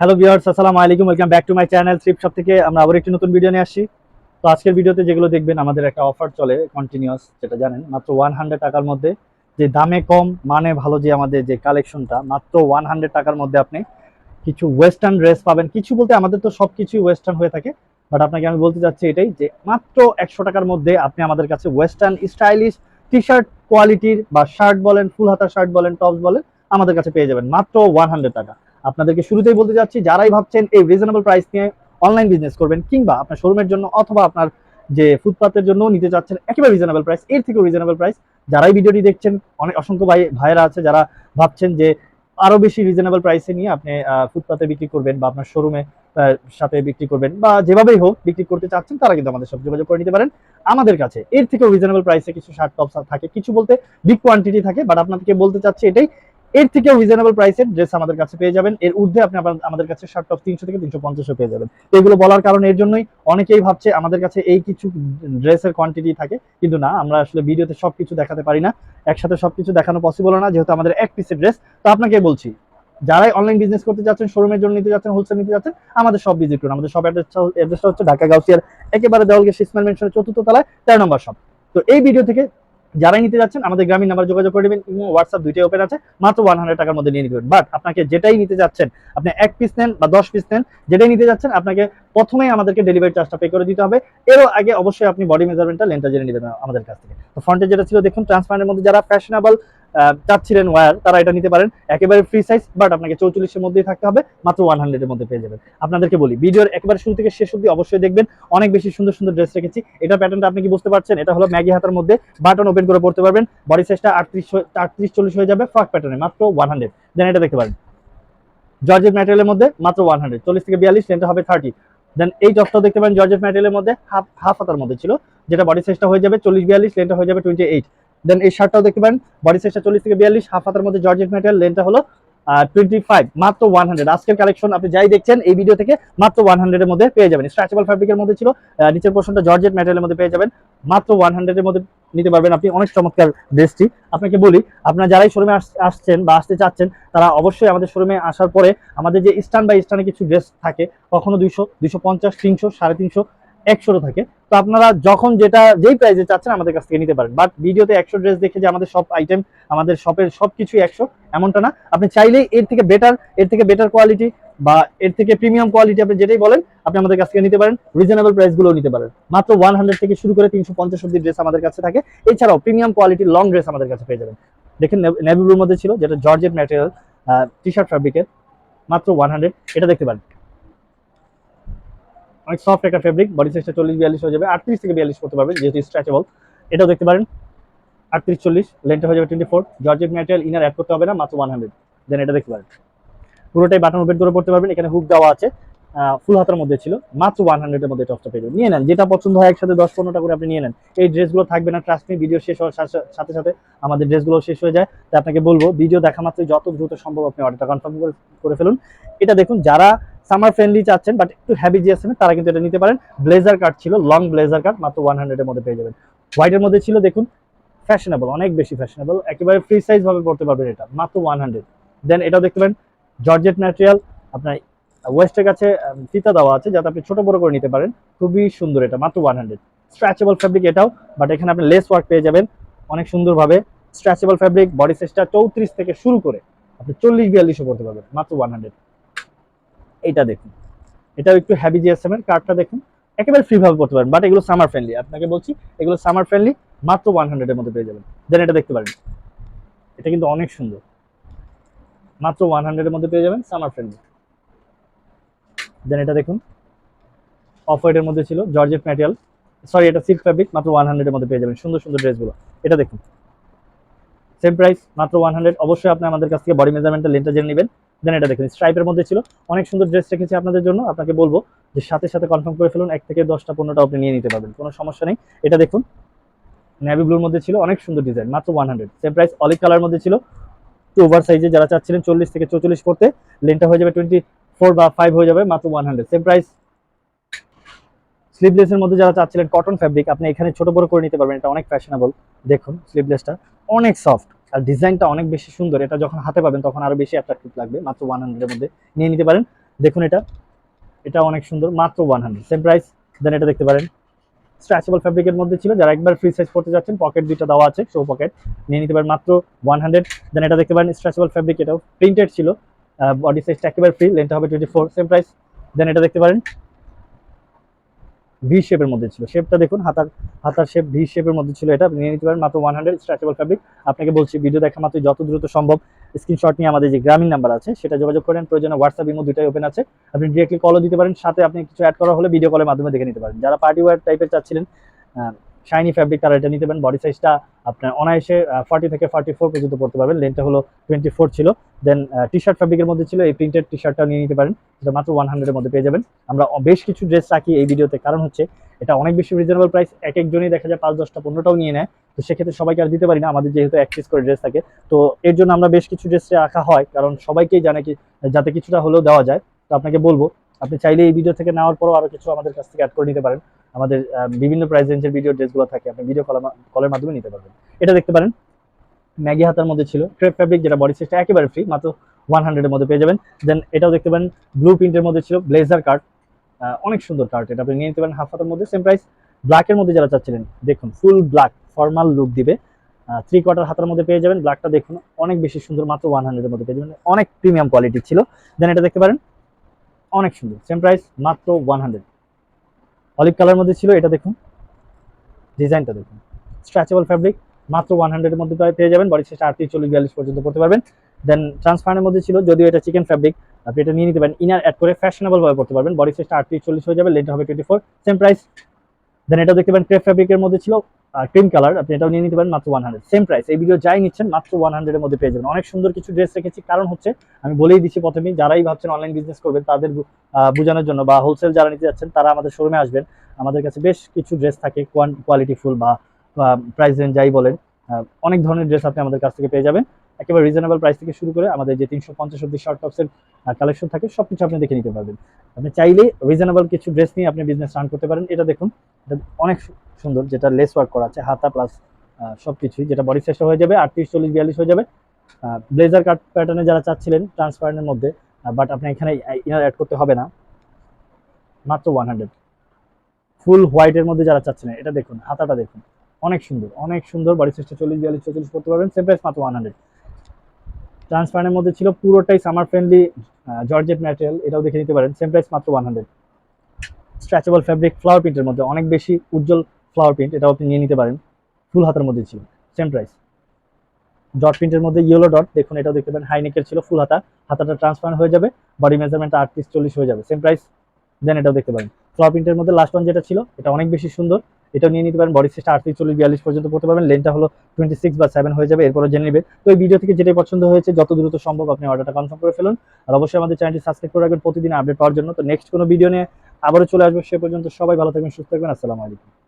Hello viewers আসসালামু আলাইকুম। Welcome back to my channel trip shop থেকে। আমরা আবার একটি নতুন ভিডিও নিয়ে আসছি। তো আজকের ভিডিওতে যেগুলো দেখবেন, আমাদের একটা অফার চলে কন্টিনিউয়াস যেটা জানেন, মাত্র ওয়ান টাকার মধ্যে। যে দামে কম মানে ভালো যে আমাদের যে কালেকশনটা মাত্র ওয়ান টাকার মধ্যে আপনি কিছু ওয়েস্টার্ন ড্রেস পাবেন। কিছু বলতে আমাদের তো সব কিছুই ওয়েস্টার্ন হয়ে থাকে বাট আপনাকে আমি বলতে চাচ্ছি এটাই যে মাত্র একশো টাকার মধ্যে আপনি আমাদের কাছে ওয়েস্টার্ন স্টাইলিশ টি শার্ট কোয়ালিটির বা শার্ট বলেন, ফুল হাতা শার্ট বলেন টপস বলেন, আমাদের কাছে পেয়ে যাবেন। মাত্র ওয়ান টাকা। আপনাদেরকে শুরুতেই বলতে যাচ্ছি যারাই ভাবছেন এই রিজনেবল প্রাইস নিয়ে অনলাইন বিজনেস করবেন কিংবা আপনার শোরুমের জন্য অথবা আপনার যে ফুটপাতের জন্য নিতে চাচ্ছেন একেবারে রিজনেবল প্রাইস এর থেকেও রিজনেবল প্রাইস যারাই ভিডিওটি দেখছেন অনেক অসংখ্য ভাই, ভাইয়েরা আছে যারা ভাবছেন যে আরও বেশি রিজনেবল প্রাইসে নিয়ে আপনি ফুটপাতে বিক্রি করবেন বা আপনার শোরুমে সাথে বিক্রি করবেন বা যেভাবেই হোক বিক্রি করতে চাচ্ছেন, তারা কিন্তু আমাদের সাথে যোগাযোগ করে নিতে পারেন। আমাদের কাছে এর থেকেও রিজনেবল প্রাইসে কিছু শার্ট টপস থাকে। কিছু বলতে বিগ কোয়ান্টিটি থাকে বাট আপনাদেরকে বলতে চাচ্ছি এটাই এর থেকেও রিজনেবল প্রাইসের ড্রেস আমাদের কাছে পেয়ে যাবেন। এর ঊর্ধ্বে আপনি আমাদের কাছে শার্ট টপ তিনশো থেকে তিনশো পঞ্চাশও পেয়ে যাবেন। এগুলো বলার কারণ এর জন্যই অনেকেই ভাবছে আমাদের কাছে এই কিছু ড্রেসের কোয়ান্টিটি থাকে। কিন্তু না, আমরা আসলে ভিডিওতে সবকিছু দেখাতে পারি না। একসাথে সবকিছু দেখানো পসিবল না, যেহেতু আমাদের এক পিসের ড্রেস তো আপনাকে বলছি, যারাই অনলাইন বিজনেস করতে যাচ্ছেন শোরুমের জন্য নিতে যাচ্ছেন হোলসেল নিতে যাচ্ছেন, আমাদের সব ভিজিট করুন। আমাদের সব অ্যাড্রেসটা হচ্ছে ঢাকা গাউসিয়ার, একেবারে দেওয়ালকে ইসমাইল মেনশনের চতুর্থ তলায়, তেরো নম্বর শপ তো এই ভিডিও থেকে যারাই নিতে যাচ্ছেন, আমাদের গ্রামীণ নাম্বার যোগাযোগ করে নেবেন, ইমো হোয়াটসঅ্যাপ দুইটাই ওপেন আছে, মাত্র ওয়ান হান্ড্রেড টাকার মধ্যে নিয়ে নিতে বাট আপনাকে যেটাই নিতে যাচ্ছেন, আপনি এক পিস নেন বা দশ পিস নেন, যেটাই নিতে যাচ্ছেন, আপনাকে প্রথমেই আমাদেরকে ডেলিভারি চার্জটা পে করে দিতে হবে। এরও আগে অবশ্যই আপনি বডি মেজারমেন্টটা লেনটা জেনে নেবেন আমাদের কাছ থেকে। তো ফ্রন্টে যেটা ছিল, দেখুন ট্রান্সপারেন্টের মধ্যে যারা ফ্যাশনেবল চাচ্ছিলেন ওয়ার তারা এটা নিতে পারেন। একেবারে ফ্রি সাইজ বাট আপনাকে চৌচল্লিশের মধ্যেই থাকতে হবে, মাত্র ওয়ান হান্ড্রেডের মধ্যে পেয়ে যাবেন। আপনাদেরকে বলি, ভিডিওর একেবারে শুরু থেকে শেষ অব্দি অবশ্যই দেখবেন, অনেক বেশি সুন্দর সুন্দর ড্রেস রেখেছি। এটা প্যাটার্নটা আপনি কি বুঝতে পারছেন? এটা হলো ম্যাগি হাতার মধ্যে বাটন ওপেন করে পড়তে পারবেন। বডি সাইজটা আটত্রিশ আটত্রিশ চল্লিশ হয়ে যাবে ফ্রক প্যাটার্নে মাত্র ওয়ান হান্ড্রেড দেন এটা দেখতে পারেন। জর্জেট ম্যাটেরিয়ালের মধ্যে মাত্র ওয়ান হান্ড্রেড চল্লিশ থেকে বিয়াল্লিশ লেনটা হবে থার্টি দেন এই টপটাও দেখতে পারেন জর্জেট ম্যাটেরিয়ালের মধ্যে হাফ হাফ হাতার মধ্যে ছিল, যেটা বডি সাইজটা হয়ে যাবে চল্লিশ বিয়াল্লিশ লেনটা হয়ে যাবে টোয়েন্টি এইট দেন এই শার্টটাও দেখতে পারেন বডি সাইজটা চল্লিশ থেকে বিয়াল্লিশ হাফ হাতার মধ্যে জর্জেট ম্যাটেরিয়াল লেনটা হলো টোয়েন্টি ফাইভ মাত্র ওয়ান হান্ড্রেড আজকের কালেকশন আপনি যাই দেখছেন, এই ভিডিও থেকে মাত্র ওয়ান হান্ড্রেডের মধ্যে পেয়ে যাবেন। স্ট্রেচেবল ফ্যাব্রিকের মধ্যে ছিল নিচের পোর্শনটা জর্জেট ম্যাটেরিয়ালের মধ্যে পেয়ে যাবেন। মাত্র ওয়ান হান্ড্রেডের মধ্যে নিতে পারবেন আপনি। অনেক চমৎকার ড্রেসটি আপনাকে বলি, আপনারা যারাই শোরুমে আসছেন বা আসতে চাচ্ছেন, তারা অবশ্যই আমাদের শোরুমে আসার পরে আমাদের যে স্টান বাই স্টানে কিছু ড্রেস থাকে, কখনো দুইশো দুইশো পঞ্চাশ, তিনশো, সাড়ে তিনশো, একশোরও থাকে। তো আপনারা যখন যেটা, যেই প্রাইসে চাচ্ছেন আমাদের কাছ থেকে নিতে পারেন। বাট ভিডিওতে একশো ড্রেস দেখে যে আমাদের সব আইটেম আমাদের শপের সব কিছুই একশো, এমনটা না। আপনি চাইলেই এর থেকে বেটার এর থেকে বেটার কোয়ালিটি বা এর থেকে প্রিমিয়াম কোয়ালিটি আপনি যেটাই বলেন, আপনি আমাদের কাছ থেকে নিতে পারেন। রিজনেবল প্রাইসগুলোও নিতে পারেন। মাত্র ওয়ান হান্ড্রেড থেকে শুরু করে তিনশো পঞ্চাশ অব্দি ড্রেস আমাদের কাছে থাকে। এছাড়াও প্রিমিয়াম কোয়ালিটির লং ড্রেস আমাদের কাছে পেয়ে যাবেন। দেখেন নেভি ব্লুর মধ্যে ছিল, যেটা জর্জেট ম্যাটেরিয়াল টি শার্ট ফ্যাব্রিকের মাত্র ওয়ান হান্ড্রেড এটা দেখতে পারেন। অনেক সফট একটা ফেব্রিক বডি সাইজটা চল্লিশ, বিয়াল্লিশ হয়ে যাবে। আটত্রিশ থেকে বিয়াল্লিশ করতে পারবেন, যেহেতু স্ট্রেচেবল এটাও দেখতে পারেন। আটত্রিশ, চল্লিশ লেনটা হয়ে যাবে twenty four georgette material inner add করতে হবে না, মাত্র ওয়ান হান্ড্রেড দেন এটা দেখতে পারেন। পুরোটাই বাটন ওপেন করে পড়তে পারবেন। এখানে হুক দেওয়া আছে। ফুল হাতার মধ্যে ছিল। মাত্র ওয়ান হান্ড্রেডের মধ্যে টপটা পেয়ে নিয়ে নেন। যেটা পছন্দ হয় একসাথে দশ, পনেরোটা করে আপনি নিয়ে নেন। এই ড্রেসগুলো থাকবে না ট্রাস্ট ভিডিও শেষ হওয়ার সাথে সাথে আমাদের ড্রেসগুলো শেষ হয়ে যায়। তাই আপনাকে বলব ভিডিও দেখা মাত্র যত দ্রুত সম্ভব আপনি অর্ডারটা কনফার্ম করে ফেলুন। এটা দেখুন, যারা সামার ফ্রেন্ডলি চাচ্ছেন বাট একটু হ্যাভি জিএসএম তারা কিন্তু এটা নিতে পারেন। ব্লেজার কাট ছিল লং ব্লেজার কাট মাত্র ওয়ান হান্ড্রেডের মধ্যে পেয়ে যাবেন। হোয়াইটের মধ্যে ছিল, দেখুন ফ্যাশনেবল অনেক বেশি ফ্যাশনেবল একেবারে ফ্রি সাইজ ভাবে পড়তে পারবেন এটা, মাত্র ওয়ান হান্ড্রেড দেন এটাও দেখতে পারেন জর্জেট ম্যাটেরিয়াল আপনার ওয়েস্টের কাছে ফিতা দেওয়া আছে, যাতে আপনি ছোট বড় করে নিতে পারেন, খুবই সুন্দর এটা, মাত্র ওয়ান হান্ড্রেড স্ট্রেচেবল ফ্যাব্রিক এটাও বাট এখানে আপনি লেস ওয়ার্ক পেয়ে যাবেন, অনেক সুন্দরভাবে। স্ট্রেচেবল ফ্যাব্রিক বডি সাইজটা চৌত্রিশ থেকে শুরু করে, আপনি চল্লিশ, বিয়াল্লিশও করতে পারবেন, মাত্র ওয়ান হান্ড্রেড এইটা দেখুন। এটাও একটু হ্যাভি জিএসএম এর কার্ডটা দেখুন। একেবারে ফ্রি ভাবে করতে পারেন বাট এগুলো সামার ফ্রেন্ডলি আপনাকে বলছি, এগুলো সামার ফ্রেন্ডলি মাত্র ওয়ান হান্ড্রেডের মধ্যে পেয়ে যাবেন। দেন এটা দেখতে পারেন। এটা কিন্তু অনেক সুন্দর। মাত্র ওয়ান হান্ড্রেডের মধ্যে পেয়ে যাবেন সামার ফ্রেন্ডলি দেন এটা দেখুন। অফ হোয়াইটের মধ্যে ছিল জর্জেট ম্যাটেরিয়াল সরি এটা সিল্ক ফ্যাব্রিক মাত্র ওয়ান হান্ড্রেডের মধ্যে পেয়ে যাবেন। সুন্দর সুন্দর ড্রেসগুলো এটা দেখুন। সেম প্রাইস মাত্র ওয়ান হান্ড্রেড অবশ্যই আপনি আমাদের কাছ থেকে বডি মেজারমেন্টের লেনটা জেনে নেবেন। দেন এটা দেখুন স্ট্রাইপের মধ্যে ছিল। অনেক সুন্দর ড্রেস রেখেছি আপনাদের জন্য। আপনাকে বলব যে সাথে সাথে কনফার্ম করে ফেলুন, এক থেকে দশটা, পনেরোটা আপনি নিয়ে নিতে পারবেন, কোনো সমস্যা নেই। এটা দেখুন নেভি ব্লুর মধ্যে ছিল, অনেক সুন্দর ডিজাইন মাত্র one hundred same price olive colour মধ্যে ছিল। একটু ওভার সাইজে যারা চাচ্ছিলেন, চল্লিশ থেকে চৌচল্লিশ করতে লেনটা হয়ে যাবে টোয়েন্টি ফোর বা ফাইভ হয়ে যাবে, মাত্র ওয়ান হান্ড্রেড সেম প্রাইস স্লিভলেসের মধ্যে যারা চাচ্ছিলেন কটন ফ্যাব্রিক আপনি এখানে ছোট বড় করে নিতে পারবেন, এটা অনেক ফ্যাশনেবল দেখুন স্লিভলেসটা অনেক সফট আর ডিজাইনটা অনেক বেশি সুন্দর। এটা যখন হাতে পাবেন তখন আরও বেশি অ্যাট্রাকটিভ লাগবে। মাত্র ওয়ান হান্ড্রেডের মধ্যে নিয়ে নিতে পারেন। দেখুন এটা। এটা অনেক সুন্দর। মাত্র one hundred same price then এটা দেখতে পারেন। স্ট্রেচেবল ফ্যাব্রিকের মধ্যে ছিল। যারা একবার ফ্রি সাইজ করতে যাচ্ছেন পকেট দুইটা দেওয়া আছে শো পকেট নিয়ে নিতে পারেন মাত্র ওয়ান হান্ড্রেড দেন এটা দেখতে পারেন স্ট্রেচেবল ফ্যাব্রিক এটাও প্রিন্টেড ছিল। বডি সাইজটা একেবারে ফ্রি লেন্থটা হবে twenty four same price then এটা দেখতে পারেন ভি শেপের মধ্যে ছিল। শেপটা দেখুন, হাতার হাতার শেপ ভি শেপের মধ্যে ছিল এটা। আপনি নিয়ে নিতে পারেন মাত্র ওয়ান হান্ড্রেড স্ট্রেচেবল ফ্যাব্রিক আপনাকে বলছি ভিডিও দেখা মাত্র যত দ্রুত সম্ভব স্ক্রিনশট নিয়ে আমাদের যে গ্রামীণ নাম্বার আছে, সেটা যোগাযোগ করেন। প্রয়োজনে হোয়াটসঅ্যাপ ইমো দুটাই ওপেন আছে। আপনি ডিরেক্টলি কলও দিতে পারেন। সাথে আপনি কিছু অ্যাড করা হলে ভিডিও কলের মাধ্যমে দেখে নিতে পারেন। যারা পার্টি ওয়ার টাইপের চাচ্ছিলেন শাইনি ফ্যাব্রিক তারা এটা নিতে পারেন। বডি সাইজটা আপনার অনায়াসে ফর্টি থেকে ফর্টি ফোর পর্যন্ত পড়তে পারবেন। লেনটা হলো টোয়েন্টি ফোর ছিল দেন টি শার্ট ফ্যাব্রিকের মধ্যে ছিল এই প্রিন্টেড টি শার্টটা নিয়ে নিতে পারেন। যেটা মাত্র ওয়ান হান্ড্রেডের মধ্যে পেয়ে যাবেন। আমরা বেশ কিছু ড্রেস রাখি এই ভিডিওতে। কারণ হচ্ছে, এটা অনেক বেশি রিজনেবল প্রাইস এক একজনই দেখা যায় পাঁচ, দশটা, পনেরোটাও নিয়ে নেয়। তো সেক্ষেত্রে সবাইকে আর দিতে পারি না। আমাদের যেহেতু এক পিস করে ড্রেস থাকে। তো এর জন্য আমরা বেশ কিছু ড্রেস রাখা হয়। কারণ সবাইকেই জানে কি, যাতে কিছুটা হলেও দেওয়া যায়। তো আপনাকে বলব, আপনি চাইলে এই ভিডিও থেকে নেওয়ার পরও আরও কিছু আমাদের কাছ থেকে অ্যাড করে নিতে পারেন। আমাদের বিভিন্ন প্রাইস রেঞ্জের ভিডিও ড্রেসগুলো থাকে, আপনি ভিডিও কল কলের মাধ্যমে নিতে পারবেন। এটা দেখতে পারেন, ম্যাগি হাতার মধ্যে ছিল ট্রেপ ফ্যাব্রিক যেটা বডি সাইজটা একেবারে ফ্রি মাত্র ওয়ান হান্ড্রেডের মধ্যে পেয়ে যাবেন। দেন এটাও দেখতে পারেন ব্লু প্রিন্টের মধ্যে ছিল ব্লেজার কার্ড অনেক সুন্দর কার্ড এটা। আপনি নিয়ে নিতে পারেন হাফ হাতার মধ্যে সেম প্রাইস ব্ল্যাকের মধ্যে যারা চাচ্ছিলেন, দেখুন ফুল ব্ল্যাক ফর্মাল লুক দিবে। থ্রি কোয়ার্টার হাতার মধ্যে পেয়ে যাবেন ব্ল্যাকটা দেখুন, অনেক বেশি সুন্দর, মাত্র ওয়ান হান্ড্রেডের মধ্যে পেয়ে যাবেন। অনেক প্রিমিয়াম কোয়ালিটি ছিল। দেন এটা দেখতে পারেন, অনেক সুন্দর সেম প্রাইস মাত্র ওয়ান হান্ড্রেড অলিভ কালার মধ্যে ছিল এটা দেখুন। ডিজাইনটা দেখুন। স্ট্রেচেবল ফ্যাব্রিক মাত্র ওয়ান হান্ড্রেডের মধ্যে প্রায় পেয়ে যাবেন। বডি শেষে আটত্রিশ, চল্লিশ, বিয়াল্লিশ পর্যন্ত করতে পারবেন। দেন ট্রান্সফারের মধ্যে ছিল, যদিও এটা চিকেন ফ্যাব্রিক আপনি এটা নিয়ে নিতে পারেন। ইনার অ্যাড করে ফ্যাশনেবল ভাবে করতে পারবেন। বডি সাইজটা আটত্রিশ, চল্লিশ হয়ে যাবে লেন্থ হবে twenty four same price then এটা দেখতে পারেন ক্রেপ ফ্যাব্রিকের মধ্যে ছিল ক্রিম কালার আপনি এটাও নিয়ে নিতে পারেন, মাত্র ওয়ান হান্ড্রেড সেম প্রাইস এই ভিডিও যাই নিচ্ছেন, মাত্র ওয়ান হান্ড্রেডের মধ্যে পেয়ে যাবেন। অনেক সুন্দর কিছু ড্রেস রেখেছি, কারণ হচ্ছে, আমি বলেই দিচ্ছি প্রথমেই, যারাই ভাবছেন অনলাইন বিজনেস করবেন, তাদের বোঝানোর জন্য বা হোলসেল যারা নিতে যাচ্ছেন, তারা আমাদের শোরুমে আসবেন। আমাদের কাছে বেশ কিছু ড্রেস থাকে কোয়ালিটি ফুল বা প্রাইস রেঞ্জ যাই বলেন অনেক ধরনের ড্রেস আপনি আমাদের কাছ থেকে পেয়ে যাবেন। একেবারে রিজনেবল প্রাইস থেকে শুরু করে আমাদের যে তিনশো পঞ্চাশ অব্দি শর্ট টপসের কালেকশন থাকে সব কিছু আপনি দেখে নিতে পারবেন। আপনি চাইলে রিজনেবল কিছু ড্রেস নিয়ে আপনি বিজনেস রান করতে পারেন। এটা দেখুন, এটা অনেক সুন্দর, যেটা লেস ওয়ার্ক করা আছে, হাতা প্লাস সব কিছুই যেটা বডি সাইজটা হয়ে যাবে আটত্রিশ, চল্লিশ, বিয়াল্লিশ হয়ে যাবে। ব্লেজার কাট প্যাটার্নে যারা চাচ্ছিলেন ট্রান্সপারেন্টের মধ্যে বাট আপনি এখানে ইনার অ্যাড করতে হবে না। মাত্র ওয়ান হান্ড্রেড ফুল হোয়াইটের মধ্যে যারা চাচ্ছিলেন, এটা দেখুন, হাতাটা দেখুন, অনেক সুন্দর অনেক সুন্দর বডি সাইজটা চল্লিশ, বিয়াল্লিশ চল্লিশ করতে পারবেন সেম প্রাইস মাত্র ওয়ান হান্ড্রেড ট্রান্সপারেন্টের মধ্যে ছিল পুরোটাই সামার ফ্রেন্ডলি জর্জেট ম্যাটেরিয়াল এটাও দেখে নিতে পারেন। সেম প্রাইস মাত্র one hundred stretchable fabric flower প্রিন্টের মধ্যে অনেক বেশি উজ্জ্বল ফ্লাওয়ার প্রিন্ট এটাও আপনি নিয়ে নিতে পারেন। ফুল হাতের মধ্যে ছিল সেম প্রাইস ডট প্রিন্টের মধ্যে ইয়েলো ডট দেখুন, এটাও দেখতে পারেন হাই নেকের ছিল ফুল হাতা। হাতাটা ট্রান্সপারেন্ট হয়ে যাবে বডি মেজারমেন্টটা আটত্রিশ চল্লিশ হয়ে যাবে সেম প্রাইস দেন এটাও দেখতে পারেন। ফ্লাওয়ার প্রিন্টের মধ্যে লাস্ট ওয়ান যেটা ছিল, এটা অনেক বেশি সুন্দর। এটাও নিয়ে নিতে পারেন। বডি সাইজটা আটত্রিশ, চল্লিশ, বিয়াল্লিশ পর্যন্ত পড়তে পারবেন। লেনটা হলো টোয়েন্টি সিক্স বা সেভেন হয়ে যাবে। এরপর জেনে নেবেন। তো এই ভিডিও থেকে যেটাই পছন্দ হয়েছে, যত দ্রুত সম্ভব আপনি অর্ডারটা কনফার্ম করে ফেলুন। আর অবশ্যই আমাদের চ্যানেলটি সাবস্ক্রাইব করে রাখবেন প্রতিদিন আপডেট পাওয়ার জন্য। তো নেক্সট কোনো ভিডিও নিয়ে আবারও চলে আসব, সে পর্যন্ত সবাই ভালো থাকবেন, সুস্থ থাকবেন। আসসালামু আলাইকুম।